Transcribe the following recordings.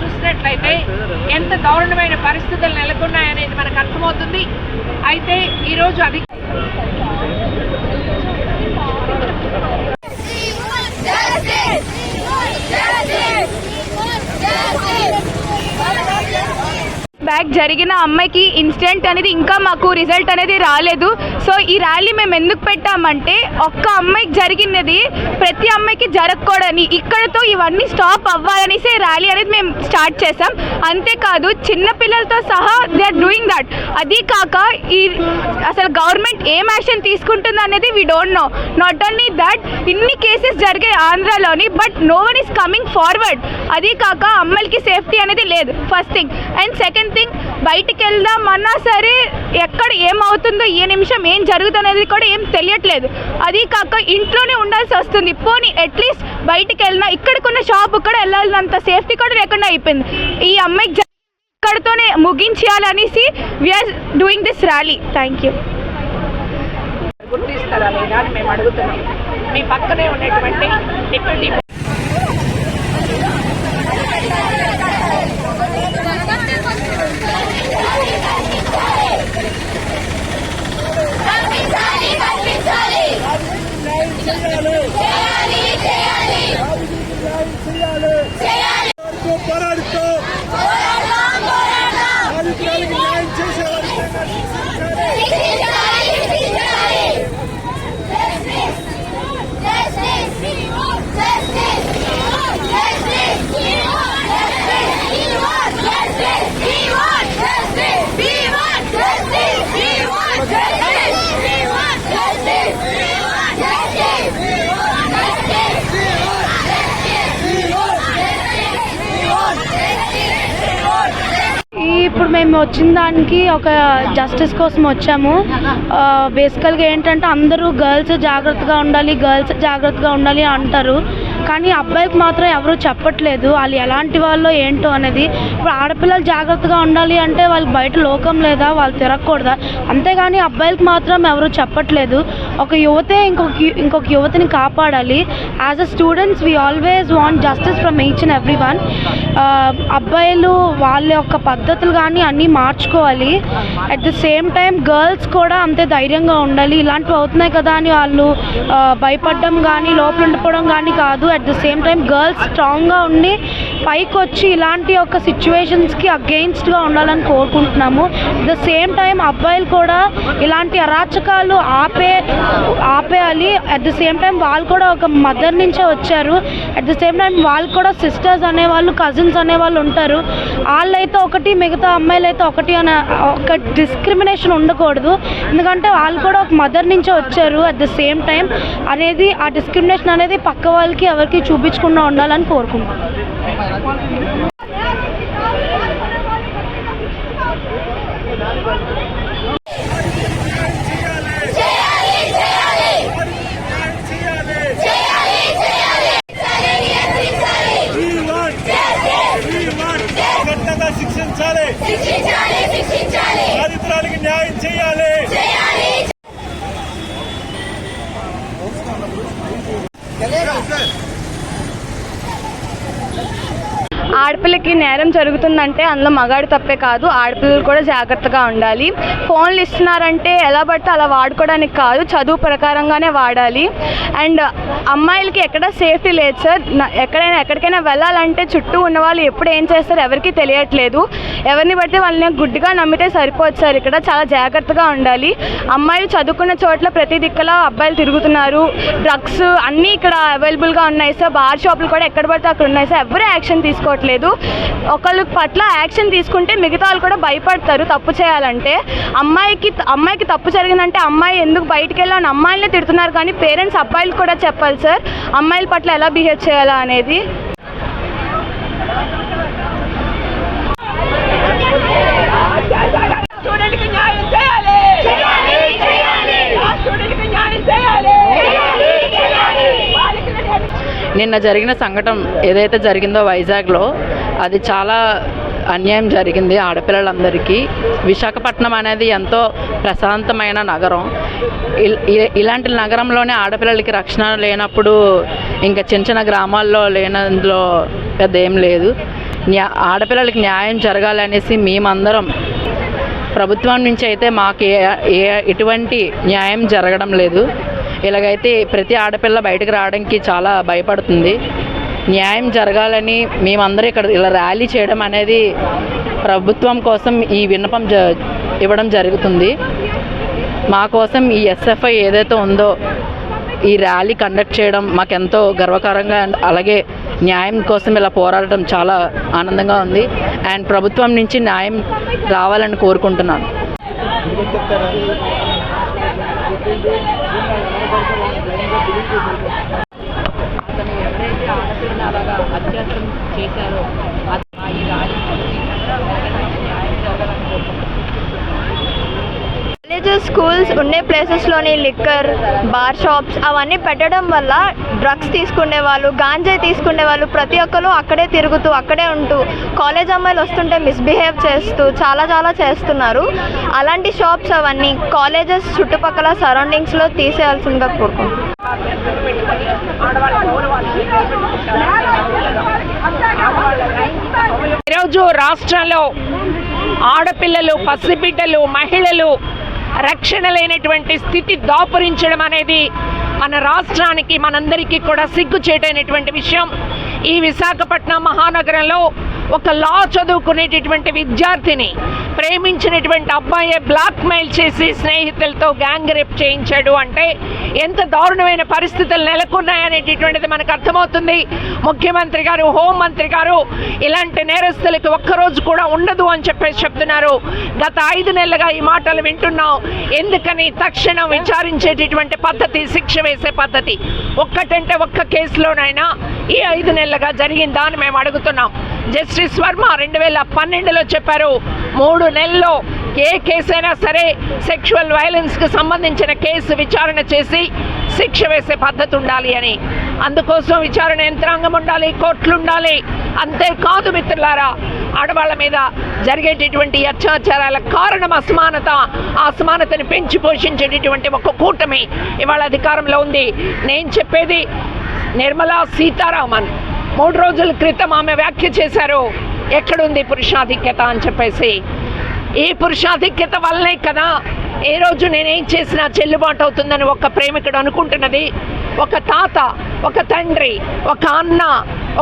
చూసినట్లయితే ఎంత దారుణమైన పరిస్థితులు నెలకొన్నాయనేది మనకు అర్థమవుతుంది. అయితే ఈరోజు అది బ్యాక్ జరిగిన అమ్మాయికి ఇన్సిడెంట్ అనేది ఇంకా మాకు రిజల్ట్ అనేది రాలేదు. సో ఈ ర్యాలీ మేము ఎందుకు పెట్టామంటే ఒక్క అమ్మాయికి జరిగినది ప్రతి అమ్మాయికి జరగకూడని ఇక్కడతో ఇవన్నీ స్టాప్ అవ్వాలనేసి ర్యాలీ అనేది మేము స్టార్ట్ చేసాం అంతేకాదు చిన్నపిల్లలతో సహా దే ఆర్ డూయింగ్ దట్. అది కాక ఈ అసలు గవర్నమెంట్ ఏం యాక్షన్ తీసుకుంటుంది అనేది we don't know. Not only that ఇన్ని కేసెస్ జరిగాయి ఆంధ్రాలోని but no one is coming forward. అది కాక అమ్మాయిలకి సేఫ్టీ అనేది లేదు first thing. And second thing బయటికి వెళ్దామన్నా సరే ఎక్కడ ఏమవుతుందో ఏ నిమిషం ఏం జరుగుతుంది కూడా ఏం తెలియట్లేదు. అది కాక ఇంట్లోనే ఉండాల్సి వస్తుంది. పోనీ అట్లీస్ట్ బయటికి వెళ్ళినా ఇక్కడికున్న షాప్ కూడా వెళ్ళాల్సినంత సేఫ్టీ కూడా లేకుండా అయిపోయింది. ఈ అమ్మాయికి జ- ఇక్కడితోనే ముగించేయాలనేసి we are doing this rally thank you గుర్తిస్తారా లేదా అని మేము అడుగుతున్నాం. మీ పక్కనే ఉన్నటువంటి డిప్యూటీ పోరాడుతూ బాధితురాలికి న్యాయం చేసేవారు. మేము వచ్చిన దానికి ఒక జస్టిస్ కోసం వచ్చాము. బేసికల్గా ఏంటంటే అందరూ గర్ల్స్ జాగ్రత్తగా ఉండాలి గర్ల్స్ జాగ్రత్తగా ఉండాలి అంటారు. కానీ అబ్బాయికి మాత్రం ఎవరు చెప్పట్లేదు. వాళ్ళు ఎలాంటి వాళ్ళు ఏంటో అనేది ఇప్పుడు ఆడపిల్లలు జాగ్రత్తగా ఉండాలి అంటే వాళ్ళు బయట లోకం లేదా వాళ్ళు తిరగకూడదా? అంతేగాని అబ్బాయిలకు మాత్రం ఎవరు చెప్పట్లేదు. ఒక యువతే ఇంకొక ఇంకొక యువతిని కాపాడాలి. As a students we always want justice from each and every one అబ్బాయిలు వాళ్ళ యొక్క పద్ధతులు కానీ అన్నీ మార్చుకోవాలి. At the same time girls కూడా అంతే ధైర్యంగా ఉండాలి. ఇలాంటివి అవుతున్నాయి కదా అని వాళ్ళు భయపడడం కానీ లోపల ఉండిపోవడం కానీ కాదు. At the same time girls స్ట్రాంగ్గా ఉండి పైకి వచ్చి ఇలాంటి ఒక సిచ్యువేషన్స్కి అగెయిన్స్ట్గా ఉండాలని కోరుకుంటున్నాము. ద సేమ్ టైం అబ్బాయిలు కూడా ఇలాంటి అరాచకాలు ఆపే ఆపేయాలి. అట్ ద సేమ్ టైం వాళ్ళు కూడా ఒక మదర్ నుంచే వచ్చారు. అట్ ద సేమ్ టైం వాళ్ళు కూడా సిస్టర్స్ అనేవాళ్ళు కజిన్స్ అనేవాళ్ళు ఉంటారు. వాళ్ళైతే ఒకటి మిగతా అమ్మాయిలు అయితే ఒకటి అనే ఒక డిస్క్రిమినేషన్ ఉండకూడదు. ఎందుకంటే వాళ్ళు కూడా ఒక మదర్ నుంచే వచ్చారు. అట్ ద సేమ్ టైం అనేది ఆ డిస్క్రిమినేషన్ అనేది పక్క వాళ్ళకి ఎవరికి చూపించకుండా ఉండాలని కోరుకుంటున్నాను బాధితురాలికి న్యాయం చేయాలి ఆడపిల్లకి నేరం జరుగుతుందంటే అందులో మగాడు తప్పే కాదు ఆడపిల్లలు కూడా జాగ్రత్తగా ఉండాలి. ఫోన్లు ఇస్తున్నారంటే ఎలా పడితే అలా వాడుకోవడానికి కాదు చదువు ప్రకారంగానే వాడాలి. అండ్ అమ్మాయిలకి ఎక్కడ సేఫ్టీ లేదు సార్. ఎక్కడైనా ఎక్కడికైనా వెళ్ళాలంటే చుట్టూ ఉన్న వాళ్ళు ఎప్పుడు ఏం చేస్తారు ఎవరికీ తెలియట్లేదు. ఎవరిని బట్టి వాళ్ళని గుడ్డిగా నమ్మితే సరిపోదు సార్. ఇక్కడ చాలా జాగ్రత్తగా ఉండాలి. అమ్మాయిలు చదువుకున్న చోట్ల ప్రతి దిక్కలా అబ్బాయిలు తిరుగుతున్నారు. డ్రగ్స్ అన్నీ ఇక్కడ అవైలబుల్గా ఉన్నాయి సార్. బార్ షాపులు కూడా ఎక్కడ పడితే అక్కడ ఉన్నాయి సార్. ఎవరు యాక్షన్ తీసుకోవట్లేదు. ఒకళ్ళ పట్ల యాక్షన్ తీసుకుంటే మిగతా వాళ్ళు కూడా భయపడతారు తప్పు చేయాలంటే. అమ్మాయికి అమ్మాయికి తప్పు జరిగిందంటే అమ్మాయి ఎందుకు బయటికి వెళ్ళాలని అమ్మాయిలనే తిడుతున్నారు కానీ పేరెంట్స్ అబ్బాయిలు కూడా చెప్పాలి సార్. అమ్మాయిల పట్ల ఎలా బిహేవ్ చేయాలా అనేది స్టూడెంట్కి న్యాయం చేయాలి ఆ స్టూడెంట్కి న్యాయం చేయాలి బాలికల నిన్న జరిగిన సంఘటన ఏదైతే జరిగిందో వైజాగ్లో అది చాలా అన్యాయం జరిగింది ఆడపిల్లలందరికీ. విశాఖపట్నం అనేది ఎంతో ప్రశాంతమైన నగరం. ఇల్- ఇ- ఇలాంటి నగరంలోనే ఆడపిల్లలకి రక్షణ లేనప్పుడు ఇంకా చిన్న చిన్న గ్రామాల్లో లేనందులో పెద్ద ఏం లేదు. న్యా ఆడపిల్లలకి న్యాయం జరగాలనేసి మేమందరం ప్రభుత్వం నుంచి అయితే మాకు ఏ ఏ ఎటువంటి న్యాయం జరగడం లేదు. ఇలాగైతే ప్రతి ఆడపిల్ల బయటకు రావడానికి చాలా భయపడుతుంది. న్యాయం జరగాలని మేమందరూ ఇక్కడ ఇలా ర్యాలీ చేయడం అనేది ప్రభుత్వం కోసం ఈ విన్నపం జ ఇవ్వడం జరుగుతుంది. మా కోసం ఈ ఎస్ఎఫ్ఐ ఏదైతే ఉందో ఈ ర్యాలీ కండక్ట్ చేయడం మాకెంతో గర్వకారంగా అండ్ అలాగే న్యాయం కోసం ఇలా పోరాడటం చాలా ఆనందంగా ఉంది. అండ్ ప్రభుత్వం నుంచి న్యాయం రావాలని కోరుకుంటున్నాను. అతను ఎవరైతే ఆడపిల్లని అలాగా అత్యాచారం చేశారో ఈ ర్యాలీ న్యాయం జరగాలని కోరుకుంటున్నాను కాలేజెస్ స్కూల్స్ ఉండే ప్లేసెస్లోని లిక్కర్ బార్ షాప్స్ అవన్నీ పెట్టడం వల్ల డ్రగ్స్ తీసుకునే వాళ్ళు గాంజాయి తీసుకునే వాళ్ళు ప్రతి ఒక్కరు అక్కడే తిరుగుతూ అక్కడే ఉంటూ కాలేజ్ అమ్మాయిలు వస్తుంటే మిస్బిహేవ్ చేస్తూ చాలా చాలా చేస్తున్నారు. అలాంటి షాప్స్ అవన్నీ కాలేజెస్ చుట్టుపక్కల సరౌండింగ్స్లో తీసేయాల్సిందిగా కోరుకుంటున్నాను ఈరోజు రాష్ట్రంలో ఆడపిల్లలు పసిబిడ్డలు మహిళలు రక్షణ లేనటువంటి స్థితి దాపురించడం అనేది మన రాష్ట్రానికి మనందరికీ కూడా సిగ్గుచేటైనటువంటి విషయం. ఈ విశాఖపట్నం మహానగరంలో ఒక లా చదువుకునేటటువంటి విద్యార్థిని ప్రేమించినటువంటి అబ్బాయే బ్లాక్మెయిల్ చేసి స్నేహితులతో గ్యాంగ్ రేప్ చేయించాడు అంటే ఎంత దారుణమైన పరిస్థితులు నెలకొన్నాయనేటటువంటిది మనకు అర్థమవుతుంది. ముఖ్యమంత్రి గారు హోంమంత్రి గారు ఇలాంటి నేరస్తులకి ఒక్కరోజు కూడా ఉండదు అని చెప్పేసి చెప్తున్నారు. గత ఐదు నెలలుగా ఈ మాటలు వింటున్నాం. ఎందుకని తక్షణం విచారించేటటువంటి పద్ధతి శిక్ష వేసే పద్ధతి? ఒక్కటంటే ఒక్క కేసులోనైనా ఈ ఐదు నెలలుగా జరిగిందా అని మేము అడుగుతున్నాం. జస్టిస్ వర్మ రెండు వేల పన్నెండులో చెప్పారు మూడు నెలల్లో ఏ కేసైనా సరే సెక్షువల్ వైలెన్స్కి సంబంధించిన కేసు విచారణ చేసి శిక్ష వేసే పద్ధతి ఉండాలి అని. అందుకోసం విచారణ యంత్రాంగం ఉండాలి కోర్టులు ఉండాలి. అంతేకాదు మిత్రులారా ఆడవాళ్ళ మీద జరిగేటటువంటి అత్యాచారాల కారణం అసమానత. ఆ అసమానతని పెంచి పోషించేటటువంటి ఒక కూటమి ఇవాళ అధికారంలో ఉంది. నేను చెప్పేది నిర్మలా సీతారామన్. మూడు రోజుల క్రితం ఆమె వ్యాఖ్య చేశారు. ఎక్కడుంది పురుషాధిక్యత అని చెప్పేసి. ఈ పురుషాధిక్యత వల్లనే కదా ఏ రోజు నేనేం చేసినా చెల్లుబాటు అవుతుందని ఒక ప్రేమికుడు అనుకుంటున్నది. ఒక తాత ఒక తండ్రి ఒక అన్న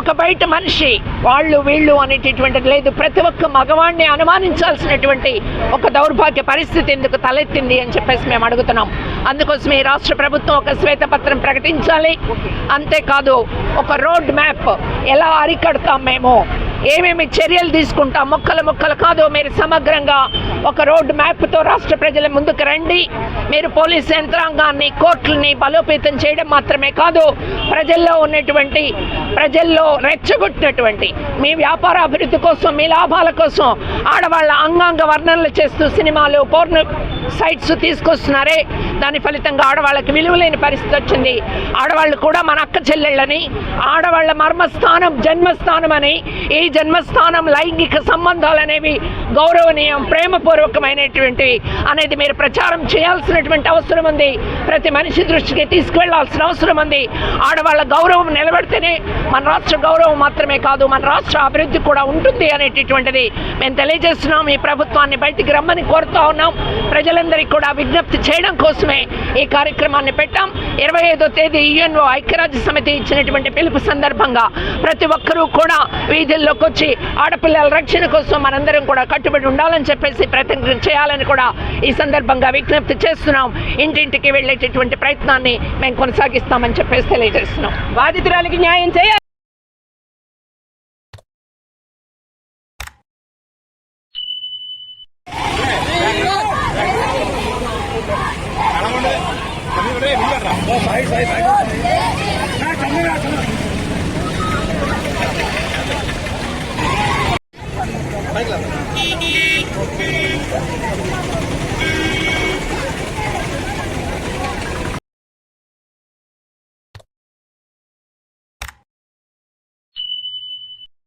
ఒక బయట మనిషి వాళ్ళు వీళ్ళు అనేటటువంటిది లేదు. ప్రతి ఒక్క మగవాణ్ణి అనుమానించాల్సినటువంటి ఒక దౌర్భాగ్య పరిస్థితి ఎందుకు తలెత్తింది అని చెప్పేసి మేము అడుగుతున్నాం. అందుకోసం ఈ రాష్ట్ర ప్రభుత్వం ఒక శ్వేతపత్రం ప్రకటించాలి. అంతేకాదు ఒక రోడ్ మ్యాప్ ఎలా అరికడతాం మేము? ఏమేమి చర్యలు తీసుకుంటాం మొక్కలు మొక్కలు కాదు మీరు సమగ్రంగా ఒక రోడ్ మ్యాప్తో రాష్ట్ర ప్రజల ముందుకు రండి. మీరు పోలీస్ యంత్రాంగాన్ని కోర్టులని బలోపేతం చేయడం మాత్రమే కాదు ప్రజల్లో ఉన్నటువంటి ప్రజల్లో రెచ్చగొట్టినటువంటి మీ వ్యాపార అభివృద్ధి కోసం మీ లాభాల కోసం ఆడవాళ్ళ అంగాంగ వర్ణనలు చేస్తూ సినిమాలు పౌర్ణ సైట్స్ తీసుకొస్తున్నారే. దాని ఫలితంగా ఆడవాళ్ళకి విలువలేని పరిస్థితి వచ్చింది. ఆడవాళ్ళు కూడా మన అక్క చెల్లెళ్ళని ఆడవాళ్ళ మర్మస్థానం జన్మస్థానం అని ఈ జన్మస్థానం లైంగిక సంబంధాలు అనేవి గౌరవనీయం ప్రేమపూర్వకమైనటువంటివి అనేది మీరు ప్రచారం చేయాల్సినటువంటి అవసరం ఉంది. ప్రతి మనిషి దృష్టికి తీసుకువెళ్ళాల్సిన అవసరం ఉంది. ఆడవాళ్ళ గౌరవం నిలబడితేనే మన రాష్ట్ర గౌరవం మాత్రమే కాదు మన రాష్ట్ర అభివృద్ధి కూడా ఉంటుంది అనేటటువంటిది మేము తెలియజేస్తున్నాం. ఈ ప్రభుత్వాన్ని బయటికి రమ్మని కోరుతా ఉన్నాం. ప్రజలందరికీ కూడా విజ్ఞప్తి చేయడం కోసమే ఈ కార్యక్రమాన్ని పెట్టాం. ఇరవై ఐదో తేదీ యుఎన్ఓ ఐక్యరాజ్య సమితి ఇచ్చినటువంటి పిలుపు సందర్భంగా ప్రతి ఒక్కరూ కూడా వీధుల్లోకి వచ్చి ఆడపిల్లల రక్షణ కోసం మనందరం కూడా కట్టుబడి ఉండాలని చెప్పేసి ప్రయత్నం చేయాలని కూడా ఈ సందర్భంగా విజ్ఞప్తి చేస్తున్నాం. ఇంటింటికి వెళ్ళి వెళ్ళేటటువంటి ప్రయత్నాన్ని మేము కొనసాగిస్తామని చెప్పేసి తెలియజేస్తున్నాం. బాధితురాలికి న్యాయం చేయాలి.